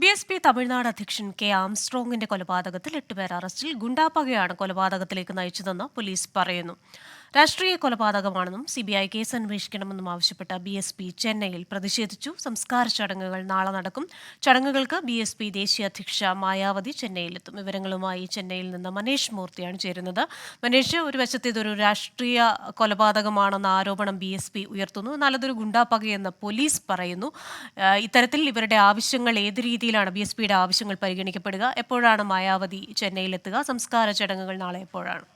B S P Tamil Nadu അധ്യക്ഷൻ K ആംസ്ട്രോങ്ങിന്റെ കൊലപാതകത്തിൽ എട്ടുപേർ അറസ്റ്റിൽ ഗുണ്ടാപ്പകയാണ് കൊലപാതകത്തിലേക്ക് നയിച്ചതെന്ന് പോലീസ് പറയുന്നു. രാഷ്ട്രീയ കൊലപാതകമാണെന്നും സി ബി ഐ കേസ് അന്വേഷിക്കണമെന്നും ആവശ്യപ്പെട്ട ബി എസ് പി ചെന്നൈയിൽ പ്രതിഷേധിച്ചു. സംസ്കാര ചടങ്ങുകൾ നാളെ നടക്കും. ചടങ്ങുകൾക്ക് ബി എസ് പി ദേശീയ അധ്യക്ഷ മായാവതി ചെന്നൈയിലെത്തും. വിവരങ്ങളുമായി ചെന്നൈയിൽ നിന്ന് മനേഷ് മൂർത്തിയാണ് ചേരുന്നത്. മനേഷ് ഒരു വശത്ത് ഇതൊരു രാഷ്ട്രീയ കൊലപാതകമാണെന്ന ആരോപണം ബി എസ് പി ഉയർത്തുന്നു. എന്നാൽ അതൊരു ഗുണ്ടാപ്പകയെന്ന് പോലീസ് പറയുന്നു. ഇത്തരത്തിൽ ഇവരുടെ ആവശ്യങ്ങൾ ഏത് രീതിയിലാണ് ബി എസ് പിയുടെ ആവശ്യങ്ങൾ പരിഗണിക്കപ്പെടുക? എപ്പോഴാണ് മായാവതി ചെന്നൈയിലെത്തുക? സംസ്കാര ചടങ്ങുകൾ നാളെ എപ്പോഴാണ്?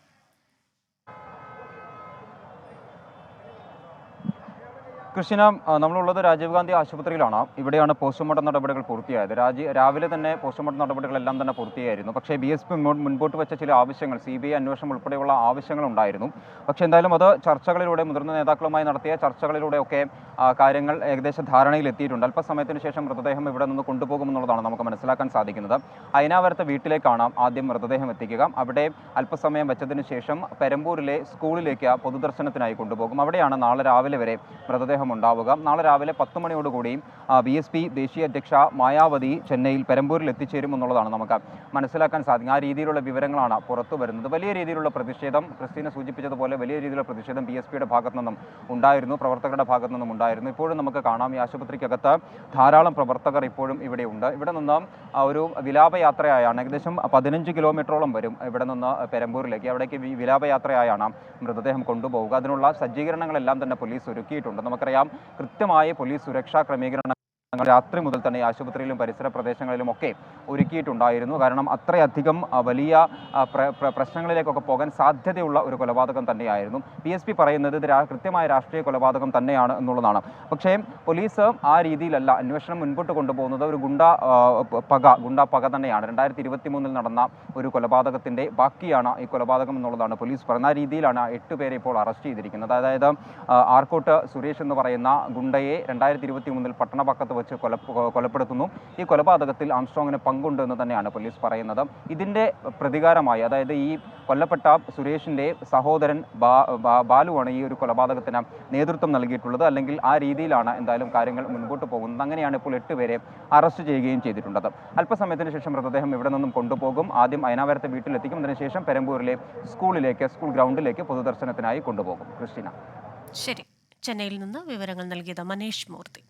കൃഷ്ണ നമ്മളുള്ളത് രാജീവ് ഗാന്ധി ആശുപത്രിയിലാണ്. ഇവിടെയാണ് പോസ്റ്റ്മോർട്ടം നടപടികൾ പൂർത്തിയായത്. രാജി രാവിലെ തന്നെ പോസ്റ്റ്മോർട്ടം നടപടികളെല്ലാം തന്നെ പൂർത്തിയായിരുന്നു. പക്ഷേ ബി എസ് പി മുൻപോട്ട് വെച്ച ചില ആവശ്യങ്ങൾ സി ബി ഐ അന്വേഷണം ഉൾപ്പെടെയുള്ള ആവശ്യങ്ങൾ ഉണ്ടായിരുന്നു പക്ഷേ എന്തായാലും അത് ചർച്ചകളിലൂടെ മുതിർന്ന നേതാക്കളുമായി നടത്തിയ ചർച്ചകളിലൂടെയൊക്കെ കാര്യങ്ങൾ ഏകദേശ ധാരണയിൽ എത്തിയിട്ടുണ്ട്. അല്പസമയത്തിന് ശേഷം മൃതദേഹം ഇവിടെ നിന്ന് കൊണ്ടുപോകുമെന്നുള്ളതാണ് നമുക്ക് മനസ്സിലാക്കാൻ സാധിക്കുന്നത്. അയനാവരത്തെ വീട്ടിലേക്കാണ് ആദ്യം മൃതദേഹം എത്തിക്കുക. അവിടെ അല്പസമയം വെച്ചതിന് ശേഷം പെരമ്പൂരിലെ സ്കൂളിലേക്ക് പൊതുദർശനത്തിനായി കൊണ്ടുപോകും. അവിടെയാണ് നാളെ രാവിലെ വരെ മൃതദേഹം ഉണ്ടാവുക. നാളെ രാവിലെ പത്ത് മണിയോടുകൂടി ബി എസ് പി ദേശീയ അധ്യക്ഷ മായാവതി ചെന്നൈയിൽ പെരമ്പൂരിൽ എത്തിച്ചേരും എന്നുള്ളതാണ് നമുക്ക് മനസ്സിലാക്കാൻ സാധിക്കും ആ രീതിയിലുള്ള വിവരങ്ങളാണ് പുറത്തു വരുന്നത്. വലിയ രീതിയിലുള്ള പ്രതിഷേധം ക്രിസ്റ്റീന സൂചിപ്പിച്ചതുപോലെ വലിയ രീതിയിലുള്ള പ്രതിഷേധം ബി എസ് പിയുടെ ഭാഗത്തു നിന്നും ഉണ്ടായിരുന്നു. പ്രവർത്തകരുടെ ഭാഗത്തു നിന്നും ഉണ്ടായിരുന്നു. ഇപ്പോഴും നമുക്ക് കാണാം ഈ ആശുപത്രിക്കകത്ത് ധാരാളം പ്രവർത്തകർ ഇപ്പോഴും ഇവിടെ ഉണ്ട്. ഇവിടെ നിന്ന് ഒരു വിലാപയാത്രയായാണ് ഏകദേശം പതിനഞ്ച് കിലോമീറ്ററോളം വരും ഇവിടെ നിന്ന് പെരമ്പൂരിലേക്ക്. അവിടേക്ക് വിലാപയാത്രയായാണ് മൃതദേഹം കൊണ്ടുപോവുക. അതിനുള്ള സജ്ജീകരണങ്ങളെല്ലാം തന്നെ പോലീസ് ഒരുക്കിയിട്ടുണ്ട്. നമുക്കറിയാം കൃത്യമായ പോലീസ് സുരക്ഷാ രാത്രി മുതൽ തന്നെ ആശുപത്രിയിലും പരിസര പ്രദേശങ്ങളിലും ഒക്കെ ഒരുക്കിയിട്ടുണ്ടായിരുന്നു. കാരണം അത്രയധികം വലിയ പ്രശ്നങ്ങളിലേക്കൊക്കെ പോകാൻ സാധ്യതയുള്ള ഒരു കൊലപാതകം തന്നെയായിരുന്നു. പി എസ് പി പറയുന്നത് ഇത് കൃത്യമായ രാഷ്ട്രീയ കൊലപാതകം തന്നെയാണ് എന്നുള്ളതാണ്. പക്ഷേ പോലീസ് ആ രീതിയിലല്ല അന്വേഷണം മുൻപോട്ട് കൊണ്ടുപോകുന്നത്. ഒരു ഗുണ്ട പക ഗുണ്ട പക തന്നെയാണ്. രണ്ടായിരത്തി ഇരുപത്തി മൂന്നിൽ നടന്ന ഒരു കൊലപാതകത്തിന്റെ ബാക്കിയാണ് ഈ കൊലപാതകം എന്നുള്ളതാണ് പോലീസ് പറയുന്നത്. ആ രീതിയിലാണ് എട്ട് പേരെ ഇപ്പോൾ അറസ്റ്റ് ചെയ്തിരിക്കുന്നത്. അതായത് ആർക്കോട്ട് സുരേഷ് എന്ന് പറയുന്ന ഗുണ്ടയെ രണ്ടായിരത്തി ഇരുപത്തി മൂന്നിൽ പട്ടണപക്കത്ത് വെച്ച് കൊല കൊലപ്പെടുത്തുന്നു. ഈ കൊലപാതകത്തിൽ ആംസ്ട്രോങ്ങിന് പങ്കുണ്ട് എന്ന് തന്നെയാണ് പോലീസ് പറയുന്നത്. ഇതിന്റെ പ്രതികാരമായി അതായത് ഈ കൊല്ലപ്പെട്ട സുരേഷിന്റെ സഹോദരൻ ബാലുവാണ് ഈ ഒരു കൊലപാതകത്തിന് നേതൃത്വം നൽകിയിട്ടുള്ളത്. അല്ലെങ്കിൽ ആ രീതിയിലാണ് എന്തായാലും കാര്യങ്ങൾ മുൻപോട്ട് പോകുന്നത്. അങ്ങനെയാണ് ഇപ്പോൾ എട്ട് പേരെ അറസ്റ്റ് ചെയ്യുകയും ചെയ്തിട്ടുള്ളത്. അല്പസമയത്തിന് ശേഷം മൃതദേഹം ഇവിടെ നിന്നും കൊണ്ടുപോകും. ആദ്യം അയനാവരത്തെ വീട്ടിലെത്തിക്കും. അതിനുശേഷം പെരമ്പൂരിലെ സ്കൂളിലേക്ക് സ്കൂൾ ഗ്രൗണ്ടിലേക്ക് പൊതുദർശനത്തിനായി കൊണ്ടുപോകും. ക്രിസ്റ്റീന. ശരി. ചെന്നൈയിൽ നിന്ന് വിവരങ്ങൾ നൽകിയത് മനേഷ് മൂർത്തി.